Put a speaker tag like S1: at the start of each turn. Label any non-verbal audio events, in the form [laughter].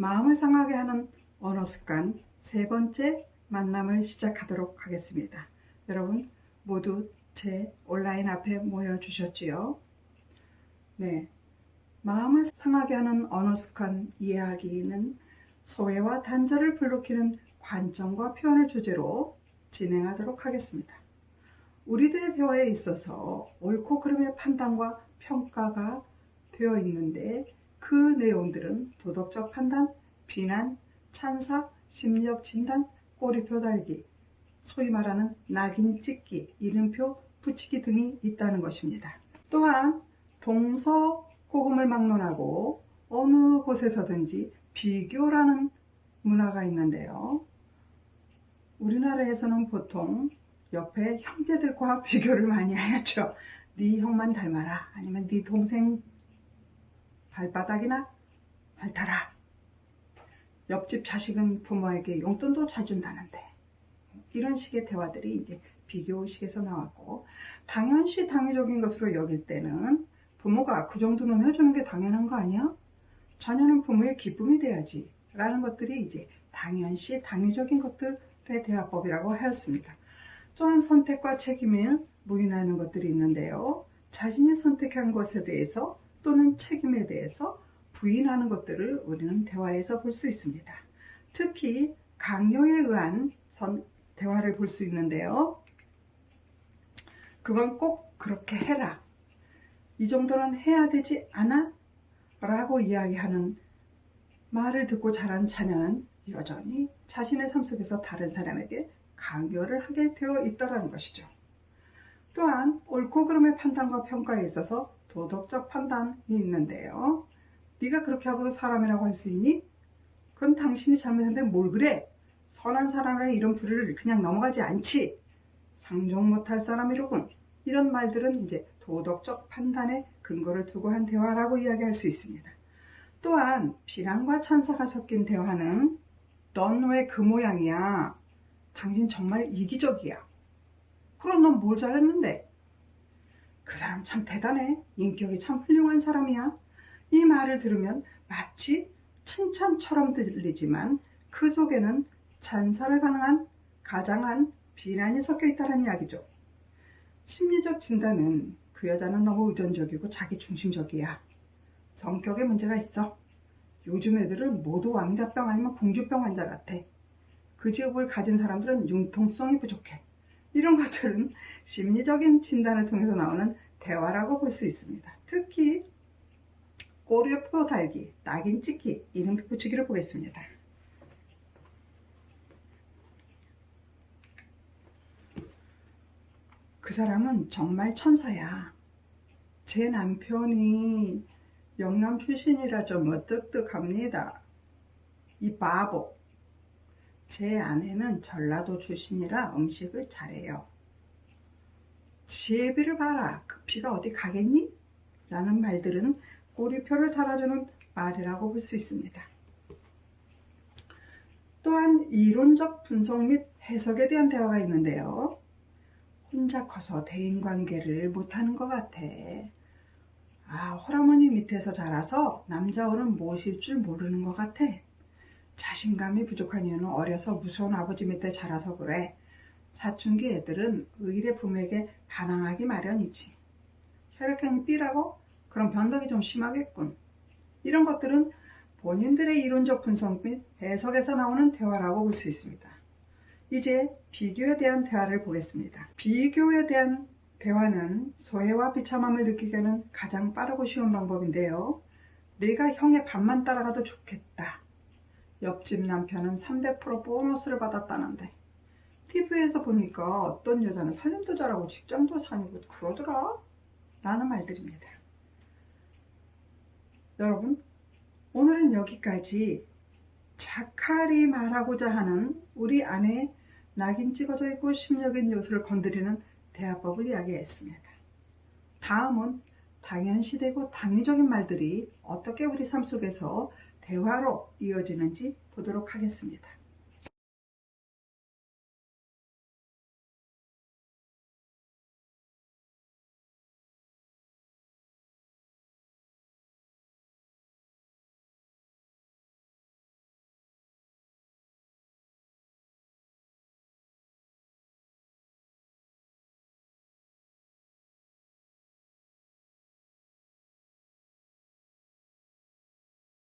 S1: 마음을 상하게 하는 언어 습관 세 번째 만남을 시작하도록 하겠습니다. 여러분 모두 제 온라인 앞에 모여 주셨지요? 네. 마음을 상하게 하는 언어 습관 이야기는 소외와 단절을 불러키는 관점과 표현을 주제로 진행하도록 하겠습니다. 우리들의 대화에 있어서 옳고 그름의 판단과 평가가 되어 있는데 그 내용들은 도덕적 판단, 비난, 찬사, 심리적 진단, 꼬리표 달기, 소위 말하는 낙인 찍기, 이름표 붙이기 등이 있다는 것입니다. 또한 동서고금을 막론하고 어느 곳에서든지 비교라는 문화가 있는데요. 우리나라에서는 보통 옆에 형제들과 [laughs] 비교를 많이 하였죠. 네 형만 닮아라. 아니면 네 동생 발바닥이나 핥아라. 옆집 자식은 부모에게 용돈도 잘 준다는데 이런 식의 대화들이 이제 비교식에서 나왔고 당연시 당위적인 것으로 여길 때는 부모가 그 정도는 해주는 게 당연한 거 아니야? 자녀는 부모의 기쁨이 돼야지 라는 것들이 이제 당연시 당위적인 것들의 대화법이라고 하였습니다. 또한 선택과 책임을 부인하는 것들이 있는데요. 자신이 선택한 것에 대해서 또는 책임에 대해서 부인하는 것들을 우리는 대화에서 볼 수 있습니다. 특히 강요에 의한 선, 대화를 볼 수 있는데요. 그건 꼭 그렇게 해라. 이 정도는 해야 되지 않아? 라고 이야기하는 말을 듣고 자란 자녀는 여전히 자신의 삶 속에서 다른 사람에게 강요를 하게 되어 있다는 것이죠. 또한 옳고 그름의 판단과 평가에 있어서 도덕적 판단이 있는데요. 네가 그렇게 하고도 사람이라고 할 수 있니? 그건 당신이 잘못했는데 뭘 그래? 선한 사람의 이런 불을 그냥 넘어가지 않지. 상종 못할 사람이로군. 이런 말들은 이제 도덕적 판단에 근거를 두고 한 대화라고 이야기할 수 있습니다. 또한 비난과 찬사가 섞인 대화는 넌 왜 그 모양이야? 당신 정말 이기적이야. 그럼 넌 뭘 잘했는데? 그 사람 참 대단해. 인격이 참 훌륭한 사람이야. 이 말을 들으면 마치 칭찬처럼 들리지만 그 속에는 찬사를 가능한 가장한 비난이 섞여 있다는 이야기죠. 심리적 진단은 그 여자는 너무 의존적이고 자기 중심적이야. 성격에 문제가 있어. 요즘 애들은 모두 왕자병 아니면 공주병 환자 같아. 그 직업을 가진 사람들은 융통성이 부족해. 이런 것들은 심리적인 진단을 통해서 나오는 대화라고 볼 수 있습니다. 특히 꼬리표 달기, 낙인 찍기, 이름 붙이기를 보겠습니다. 그 사람은 정말 천사야. 제 남편이 영남 출신이라 좀 어떡떡합니다. 이 바보. 제 아내는 전라도 출신이라 음식을 잘해요. 지혜비를 봐라. 그 피가 어디 가겠니? 라는 말들은 꼬리표를 달아주는 말이라고 볼 수 있습니다. 또한 이론적 분석 및 해석에 대한 대화가 있는데요. 혼자 커서 대인관계를 못하는 것 같아. 아, 홀어머니 밑에서 자라서 남자어른 모실 줄 모르는 것 같아. 자신감이 부족한 이유는 어려서 무서운 아버지 밑에 자라서 그래. 사춘기 애들은 의례 부모에게 반항하기 마련이지. 혈액형이 B라고? 그럼 변덕이 좀 심하겠군. 이런 것들은 본인들의 이론적 분석 및 해석에서 나오는 대화라고 볼 수 있습니다. 이제 비교에 대한 대화를 보겠습니다. 비교에 대한 대화는 소외와 비참함을 느끼게 하는 가장 빠르고 쉬운 방법인데요. 내가 형의 밥만 따라가도 좋겠다. 옆집 남편은 300% 보너스를 받았다는데 TV에서 보니까 어떤 여자는 살림도 잘하고 직장도 다니고 그러더라 라는 말들입니다. 여러분 오늘은 여기까지 자칼이 말하고자 하는 우리 안에 낙인 찍어져 있고 심력인 요소를 건드리는 대화법을 이야기했습니다. 다음은 당연시되고 당위적인 말들이 어떻게 우리 삶 속에서 대화로 이어지는지 보도록 하겠습니다.